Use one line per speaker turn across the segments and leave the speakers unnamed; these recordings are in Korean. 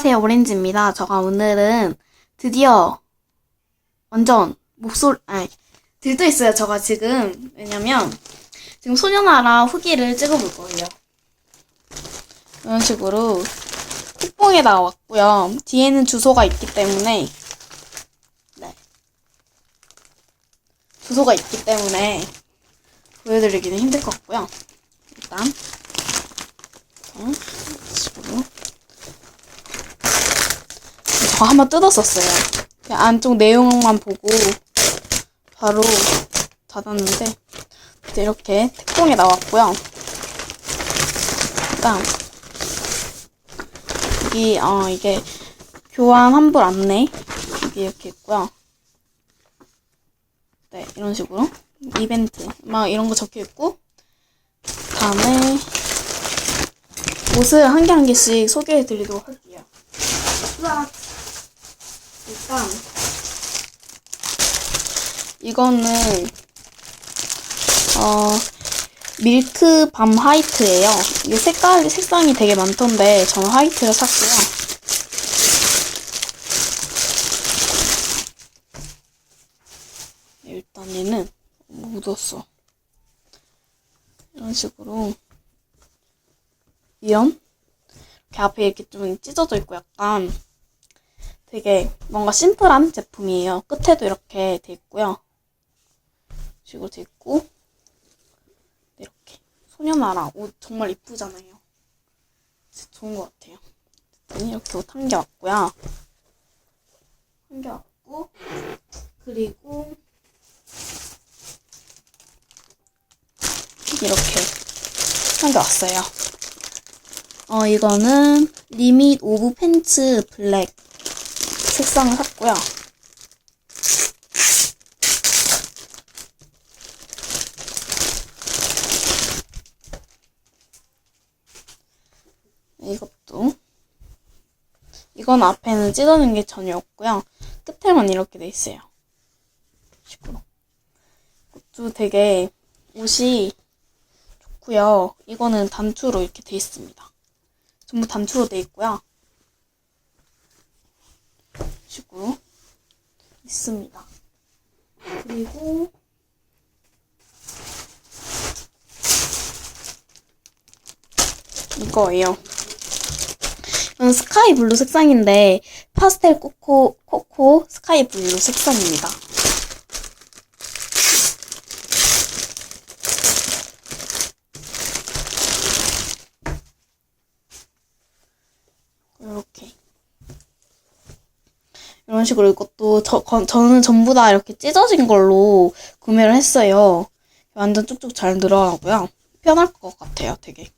안녕하세요, 오렌지입니다. 제가 오늘은 드디어 완전 목소리, 아니, 들떠 있어요. 제가 지금. 왜냐면, 지금 소녀나라 후기를 찍어볼 거예요. 이런 식으로 콧봉에 나왔고요. 뒤에는 주소가 있기 때문에, 네. 주소가 있기 때문에 보여드리기는 힘들 것 같고요. 일단, 이런 식으로. 저 한번 뜯었었어요. 안쪽 내용만 보고 바로 닫았는데 이제 이렇게 택봉에 나왔고요. 일단 여기 어 이게 교환 환불 안내 이게 이렇게 있고요. 네 이런 식으로 이벤트 막 이런 거 적혀 있고 다음에 옷을 한 개 한 개씩 소개해 드리도록 할게요. 일단 이거는 어 밀크 밤 화이트예요. 이게 색깔 색상이 되게 많던데 저는 화이트를 샀고요. 네, 일단 얘는 묻었어. 이런 식으로 이런 이렇게 앞에 이렇게 좀 찢어져 있고 약간 되게 뭔가 심플한 제품이에요. 끝에도 이렇게 돼 있고요. 식으로 돼 있고 이렇게 소녀나라 옷 정말 이쁘잖아요. 좋은 것 같아요. 이렇게 옷한개 왔고요. 한개 왔고 그리고 이렇게 한개 왔어요. 어 이거는 리밋 오브 팬츠 블랙 색상을 샀고요. 이것도 이건 앞에는 찢어진 게 전혀 없고요. 끝에만 이렇게 돼 있어요. 식으로. 이것도 되게 옷이 좋고요. 이거는 단추로 이렇게 돼 있습니다. 전부 단추로 돼 있고요. 식으로 있습니다. 그리고 이거예요. 이건 스카이 블루 색상인데 파스텔 코코 코코 스카이 블루 색상입니다. 이렇게 이런 식으로 이것도 저, 거- 저는 전부 다 이렇게 찢어진 걸로 구매를 했어요. 완전 쭉쭉 잘 들어가고요. 편할 것 같아요, 되게.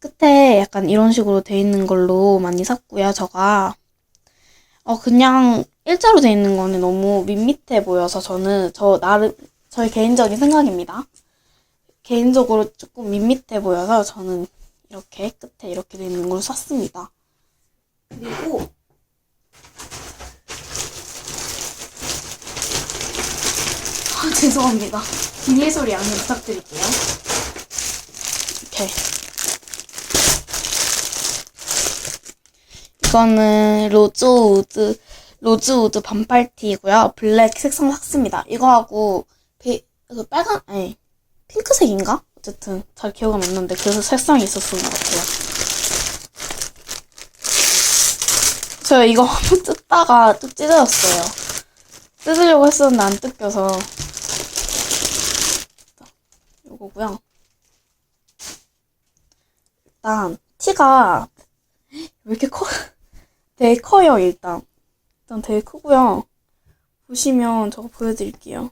끝에 약간 이런 식으로 돼 있는 걸로 많이 샀고요, 저가. 어, 그냥 일자로 돼 있는 거는 너무 밋밋해 보여서 저는 저 나름, 저의 개인적인 생각입니다. 개인적으로 조금 밋밋해 보여서 저는 이렇게 끝에 이렇게 돼 있는 걸 샀습니다. 그리고 죄송합니다. 비닐 소리 양해 부탁드릴게요. 이렇게. 이거는 로즈우드, 로즈우드 반팔티고요. 블랙 색상 샀습니다. 이거하고, 배, 그 빨간, 아니, 핑크색인가? 어쨌든, 잘 기억은 안 나는데, 그래서 색상이 있었던 것 같아요. 저 이거 한번 뜯다가 뚝 찢어졌어요. 뜯으려고 했었는데 안 뜯겨서. 요거고요. 일단 티가 왜 이렇게 커? 되게 커요 일단. 일단 되게 크고요. 보시면 저거 보여드릴게요.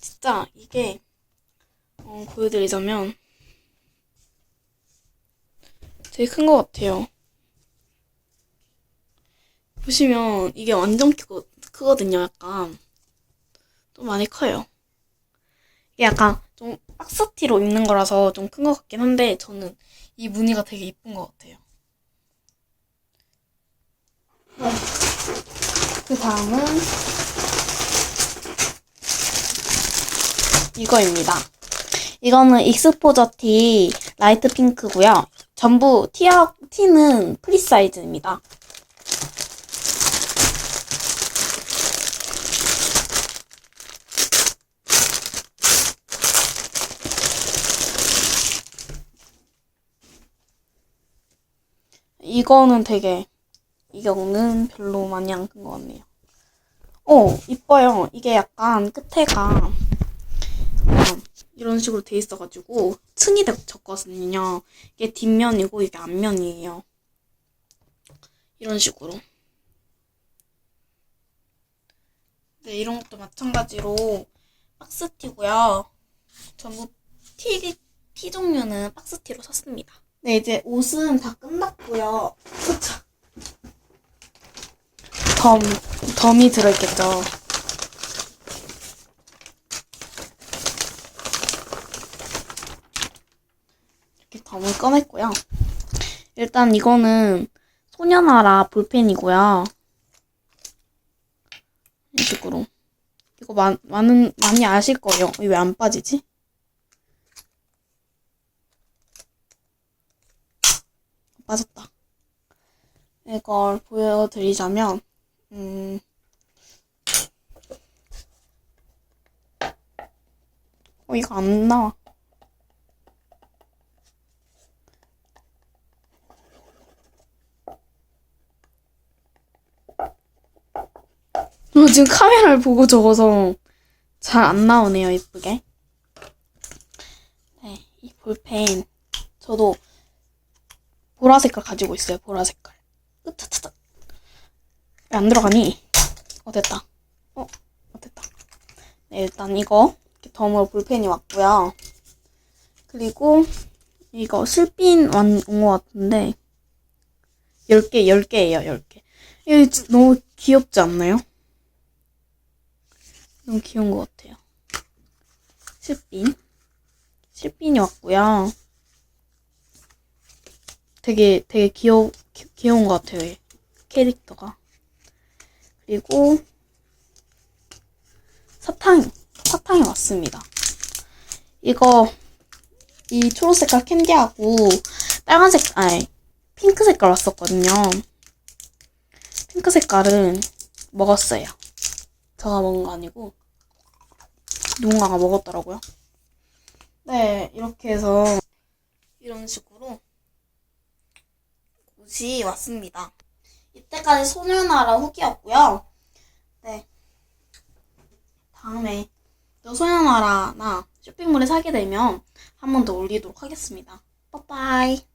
진짜 이게 어, 보여드리자면 되게 큰 것 같아요. 보시면 이게 완전 크거, 크거든요, 약간. 좀 많이 커요. 이게 약간 좀 박스티로 입는 거라서 좀 큰 것 같긴 한데 저는 이 무늬가 되게 이쁜 것 같아요. 네. 그 다음은 이거입니다. 이거는 익스포저 티 라이트 핑크고요. 전부 티하, 티는 프리 사이즈입니다. 이거는 되게 이거는 별로 많이 안 큰 것 같네요. 어, 이뻐요. 이게 약간 끝에가 어, 이런 식으로 돼 있어가지고 층이 졌거든요. 이게 뒷면이고 이게 앞면이에요. 이런 식으로. 네, 이런 것도 마찬가지로 박스티고요. 전부 티, 티 종류는 박스티로 샀습니다. 네, 이제 옷은 다 끝났고요. 그쵸? 덤, 덤이 들어있겠죠. 이렇게 덤을 꺼냈고요. 일단 이거는 소녀나라 볼펜이고요. 이런 식으로. 이거 많, 많은, 많이 아실 거예요. 왜 안 빠지지? 빠졌다. 이걸 보여드리자면, 음, 어, 이거 안 나와. 어, 지금 카메라를 보고 적어서 잘 안 나오네요, 예쁘게. 네, 이 볼펜. 저도 보라 색깔 가지고 있어요, 보라 색깔. 왜안 들어가니? 어, 됐다. 어, 어 됐다. 네, 일단 이거 덤으로 볼펜이 왔고요. 그리고 이거 실핀 온것 같은데 10개, 10개예요, 10개. 이거 진짜 너무 귀엽지 않나요? 너무 귀여운 것 같아요. 실핀. 실핀이 왔고요. 되게, 되게 귀여, 귀, 귀여운 것 같아요, 얘. 캐릭터가. 그리고, 사탕, 사탕이 왔습니다. 이거, 이 초록 색깔 캔디하고, 빨간색, 아니, 핑크 색깔 왔었거든요. 핑크 색깔은 먹었어요. 제가 먹은 거 아니고 누군가가 먹었더라고요. 네, 이렇게 해서 이런 식으로 옷이 왔습니다. 이때까지 소녀나라 후기였고요. 네. 다음에 또 소녀나라나 쇼핑몰에 사게 되면 한 번 더 올리도록 하겠습니다. 빠빠이.